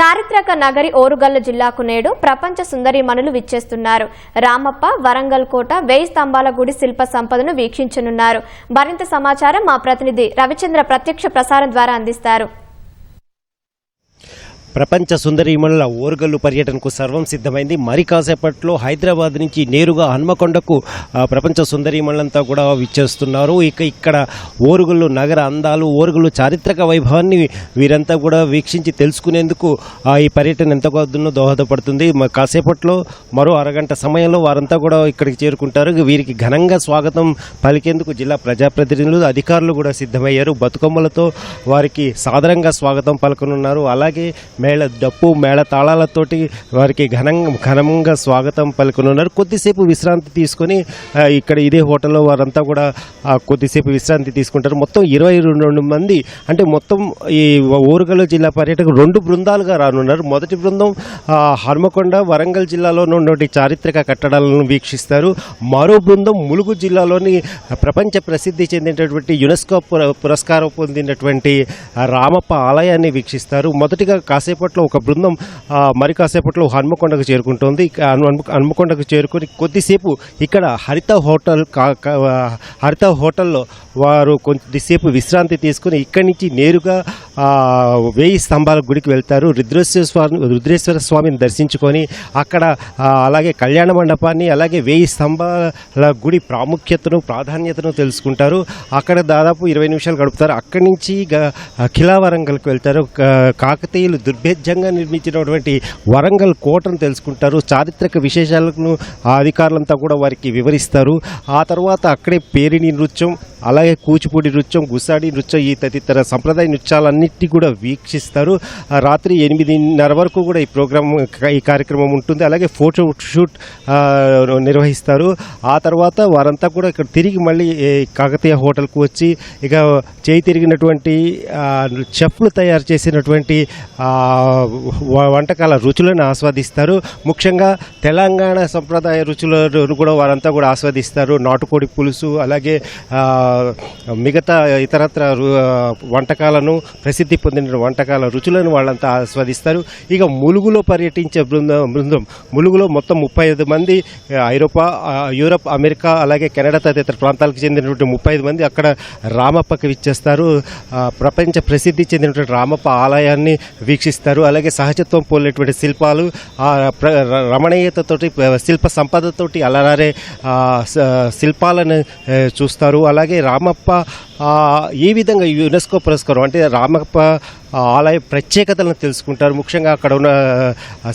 చారిత్రక నగరి ఓరుగల్లు జిల్లాకు నేడు ప్రపంచ సుందరిమణులు విచ్చేస్తున్నారు. రామప్ప వరంగల్ కోట వేయి స్తంభాల గుడి శిల్ప సంపదను వీక్షించనున్నారు. మరింత సమాచారం మా ప్రతినిధి రవిచంద్ర ప్రత్యక్ష ప్రసారం ద్వారా అందిస్తారు. ప్రపంచ సుందరీమణుల ఓరుగల్లు పర్యటనకు సర్వం సిద్ధమైంది. మరి కాసేపట్లో హైదరాబాద్ నుంచి నేరుగా హన్మకొండకు ప్రపంచ సుందరీమణులంతా కూడా విచ్చేస్తున్నారు. ఇక ఇక్కడ ఓరుగల్లు నగర అందాలు ఓరుగల్లు చారిత్రక వైభవాన్ని వీరంతా కూడా వీక్షించి తెలుసుకునేందుకు ఆ, ఈ పర్యటన ఎంతగానో దోహదపడుతుంది. కాసేపట్లో మరో అరగంట సమయంలో వారంతా కూడా ఇక్కడికి చేరుకుంటారు. వీరికి ఘనంగా స్వాగతం పలికేందుకు జిల్లా ప్రజాప్రతినిధులు అధికారులు కూడా సిద్ధమయ్యారు. బతుకమ్మలతో వారికి సాదరంగా స్వాగతం పలకనున్నారు. అలాగే మేళ డప్పు మేళ తాళాలతోటి వారికి ఘనంగా ఘనంగా స్వాగతం పలుకునున్నారు. కొద్దిసేపు విశ్రాంతి తీసుకొని ఇక్కడ ఇదే హోటల్లో వారంతా కూడా కొద్దిసేపు విశ్రాంతి తీసుకుంటారు. మొత్తం ఇరవై రెండు మంది అంటే మొత్తం ఈ ఊరుగల జిల్లా పర్యటకు రెండు బృందాలుగా రానున్నారు. మొదటి బృందం హర్మకొండ వరంగల్ జిల్లాలోని ఉన్నటువంటి చారిత్రక కట్టడాలను వీక్షిస్తారు. మరో బృందం ములుగు జిల్లాలోని ప్రపంచ ప్రసిద్ధి చెందినటువంటి యునెస్కో పుర- పురస్కారం పొందినటువంటి రామప్ప ఆలయాన్ని వీక్షిస్తారు. మొదటిగా కాసేపట్లో ఒక బృందం మరి కాసేపట్లో హన్మకొండకు చేరుకుంటోంది. హన్మకొండకు చేరుకొని కొద్దిసేపు ఇక్కడ హరిత హోటల్ కా- హరిత హోటల్లో వారు కొద్దిసేపు విశ్రాంతి తీసుకుని ఇక్కడి నుంచి నేరుగా వేయి స్తంభాల గుడికి వెళ్తారు. రుద్రేశ్వర స్వామి రుద్రేశ్వర స్వామిని దర్శించుకొని అక్కడ అలాగే కళ్యాణ మండపాన్ని అలాగే వేయి స్తంభాల గుడి ప్రాముఖ్యతను ప్రాధాన్యతను తెలుసుకుంటారు. అక్కడ దాదాపు ఇరవై నిమిషాలు గడుపుతారు. అక్కడి నుంచి కిలా వరంగల్కి వెళ్తారు. కాకతీయులు దుర్భేద్యంగా నిర్మించినటువంటి వరంగల్ కోటను తెలుసుకుంటారు. చారిత్రక విశేషాలను ఆ అధికారులంతా కూడా వారికి వివరిస్తారు. ఆ తర్వాత అక్కడే పేరిణి నృత్యం అలాగే కూచిపూడి నృత్యం గుసాడి నృత్యం ఈ తదితర సంప్రదాయ నృత్యాలన్నిటి కూడా వీక్షిస్తారు. రాత్రి ఎనిమిదిన్నర వరకు కూడా ఈ ప్రోగ్రాం ఈ కార్యక్రమం ఉంటుంది. అలాగే ఫోటో షూట్ నిర్వహిస్తారు. ఆ తర్వాత వారంతా కూడా ఇక్కడ తిరిగి మళ్ళీ కాకతీయ హోటల్కు వచ్చి ఇక చేయి తిరిగినటువంటి చెఫ్లు తయారు చేసినటువంటి వంటకాల రుచులను ఆస్వాదిస్తారు. ముఖ్యంగా తెలంగాణ సంప్రదాయ రుచులను కూడా వారంతా కూడా ఆస్వాదిస్తారు. నాటుకోడి పులుసు అలాగే మిగతా ఇతరత్ర రు- వంటకాలను ప్రసిద్ధి పొందిన వంటకాల రుచులను వాళ్ళంతా ఆస్వాదిస్తారు. ఇక ములుగులో పర్యటించే బృందం బృందం ములుగులో మొత్తం ముప్పై ఐదు మంది ఐరోపా యూరప్ అమెరికా అలాగే కెనడా తదితర ప్రాంతాలకు చెందినటువంటి ముప్పై ఐదు మంది అక్కడ రామప్పకి విచ్చేస్తారు. ప్రపంచ ప్రసిద్ధి చెందినటువంటి రామప్ప ఆలయాన్ని వీక్షిస్తారు. అలాగే సహజత్వం పోలేటువంటి శిల్పాలు ప్ర- రమణీయతతోటి శిల్ప సంపదతోటి అలరారే శిల్పాలను చూస్తారు. అలాగే రామప్ప ఏ విధంగా యునెస్కో పురస్కారం అంటే రామప్ప ఆలయ ప్రత్యేకతలను తెలుసుకుంటారు. ముఖ్యంగా అక్కడ ఉన్న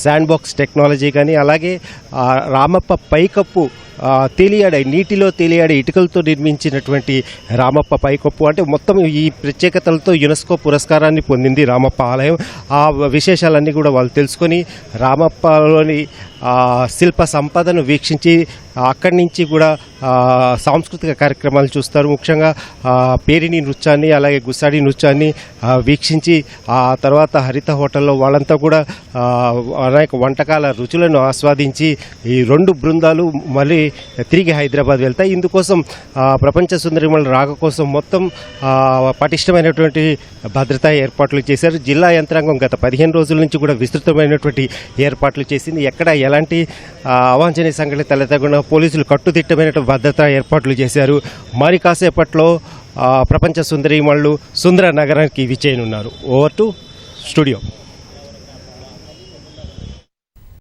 శాండ్ బాక్స్ టెక్నాలజీ కానీ అలాగే రామప్ప పైకప్పు తేలియాడే నీటిలో తేలియాడే ఇటుకలతో నిర్మించినటువంటి రామప్ప పైకప్పు. అంటే మొత్తం ఈ ప్రత్యేకతలతో యునెస్కో పురస్కారాన్ని పొందింది రామప్ప ఆలయం. ఆ విశేషాలన్నీ కూడా వాళ్ళు తెలుసుకొని రామప్పలోని శిల్ప సంపదను వీక్షించి అక్కడి నుంచి కూడా సాంస్కృతిక కార్యక్రమాలు చూస్తారు. ముఖ్యంగా పేరిని పేరిణి నృత్యాన్ని అలాగే గుసాడి నృత్యాన్ని వీక్షించి ఆ తర్వాత హరిత హోటల్లో వాళ్ళంతా కూడా అనేక వంటకాల రుచులను ఆస్వాదించి ఈ రెండు బృందాలు మళ్ళీ తిరిగి హైదరాబాద్ వెళ్తాయి ఇందుకోసం ప్రపంచ సుందరిమల రాక కోసం మొత్తం పటిష్టమైనటువంటి భద్రతా ఏర్పాట్లు చేశారు. జిల్లా యంత్రాంగం గత పదిహేను రోజుల నుంచి కూడా విస్తృతమైనటువంటి ఏర్పాట్లు చేసింది. ఎక్కడ ఎలాంటి అవాంఛనీయ సంఘటన తలెత్తకుండా పోలీసులు కట్టుదిట్టమైనటువంటి భద్రతా ఏర్పాట్లు చేశారు. మరి కాసేపట్లో ప్రపంచ సుందరిమళ్ళు సుందర నగరానికి విచ్చేయనున్నారు ఓవర్ టు స్టూడియో.